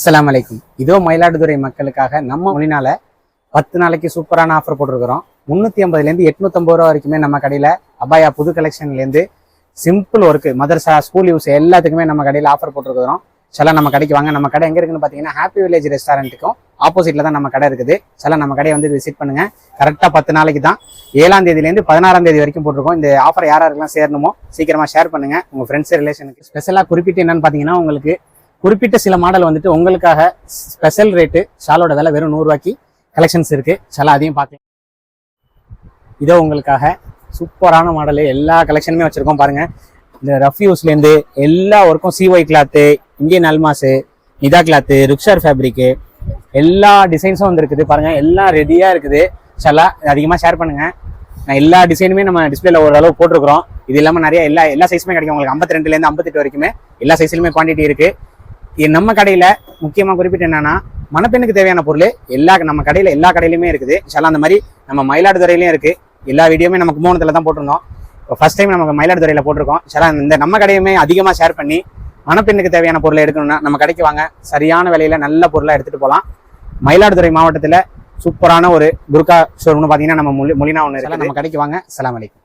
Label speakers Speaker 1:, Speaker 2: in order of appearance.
Speaker 1: அஸ்லாம் வலைக்கும் இதோ மயிலாடுதுறை மக்களுக்காக நம்ம மொழினால பத்து நாளைக்கு சூப்பரான ஆஃபர் போட்டிருக்கிறோம். முந்நூற்றி ஐம்பதுலேருந்து எட்நூத்தம்பது ரூபா வரைக்குமே நம்ம கடையில் அபாயா புது கலெக்ஷன்லேருந்து சிம்பிள் ஒர்க்கு மதர்சா ஸ்கூல் யூஸ் எல்லாத்துக்குமே நம்ம கடையில் ஆஃபர் போட்டிருக்கிறோம். சில நம்ம கடைக்கு வாங்க. நம்ம கடை எங்கே இருக்குன்னு பார்த்தீங்கன்னா ஹாப்பி வில்லேஜ் ரெஸ்டாரண்ட்டுக்கும் ஆப்போசிட்டில் தான் நம்ம கடை இருக்குது. சில நம்ம கடையை வந்து விசிட் பண்ணுங்க. கரெக்டாக பத்து நாளைக்கு தான். ஏழாம் தேதியிலேருந்து பதினாறாம் தேதி வரைக்கும் போட்டிருக்கோம். இந்த ஆஃபர் யார் சேரணுமோ சீக்கிரமாக ஷேர் பண்ணுங்கள் உங்கள் ஃப்ரெண்ட்ஸ் ரிலேஷனுக்கு ஸ்பெஷலாக குறிப்பிட்டு என்னன்னு பார்த்தீங்கன்னா உங்களுக்கு குறிப்பிட்ட சில மாடல் வந்துட்டு உங்களுக்காக ஸ்பெஷல் ரேட்டு ஷாலோட விலை வெறும் நூறுரூவாக்கி கலெக்ஷன்ஸ் இருக்கு. சில அதையும் பார்க்கலாம். இதோ உங்களுக்காக சூப்பரான மாடலு எல்லா கலெக்ஷனுமே வச்சுருக்கோம் பாருங்கள் இந்த ரஃப்யூஸ்லேருந்து எல்லா ஒர்க்கும் CY cloth Indian அல்மாஸு Nita cloth ருக்ஷர் ஃபேப்ரிக்கு எல்லா டிசைன்ஸும் வந்துருக்குது பாருங்கள் எல்லாம் ரெடியாக இருக்குது. சலா அதிகமாக ஷேர் பண்ணுங்கள் நான் எல்லா டிசைனுமே நம்ம டிஸ்பிளேல ஓரளவு போட்டிருக்கிறோம். இது இல்லாமல் நிறைய எல்லா எல்லா சைஸுமே கிடைக்கும். உங்களுக்கு ஐம்பத்தி ரெண்டுலேருந்து ஐம்பத்தெட்டு வரைக்குமே எல்லா சைஸ்லையுமே குவான்டிட்டி இருக்குது நம்ம கடையில் முக்கியமாக குறிப்பிட்டு என்னன்னா மணப்பெண்ணுக்கு தேவையான பொருள் எல்லா நம்ம கடையில் எல்லா கடையிலுமே இருக்குது. சில அந்த மாதிரி நம்ம மயிலாடுதுறையிலையும் இருக்குது எல்லா வீடியோமே நமக்கு மூணத்தில் தான் போட்டிருந்தோம். இப்போ ஃபர்ஸ்ட் டைம் நமக்கு மயிலாடுதுறையில் போட்டிருக்கோம். சில இந்த நம்ம கடையுமே அதிகமாக ஷேர் பண்ணி மணப்பெண்ணுக்கு தேவையான பொருளை எடுக்கணும்னா நம்ம கடைக்கு வாங்க. சரியான விலையில் நல்ல பொருளாக எடுத்துகிட்டு போகலாம் மயிலாடுதுறை மாவட்டத்தில் சூப்பரான ஒரு குர்கா ஷோரூம்னு பார்த்தீங்கன்னா நம்ம மொழி மொழினா ஒன்று இருக்கு நம்ம கடைக்கு வாங்க. சலாம் அலைக்கும்.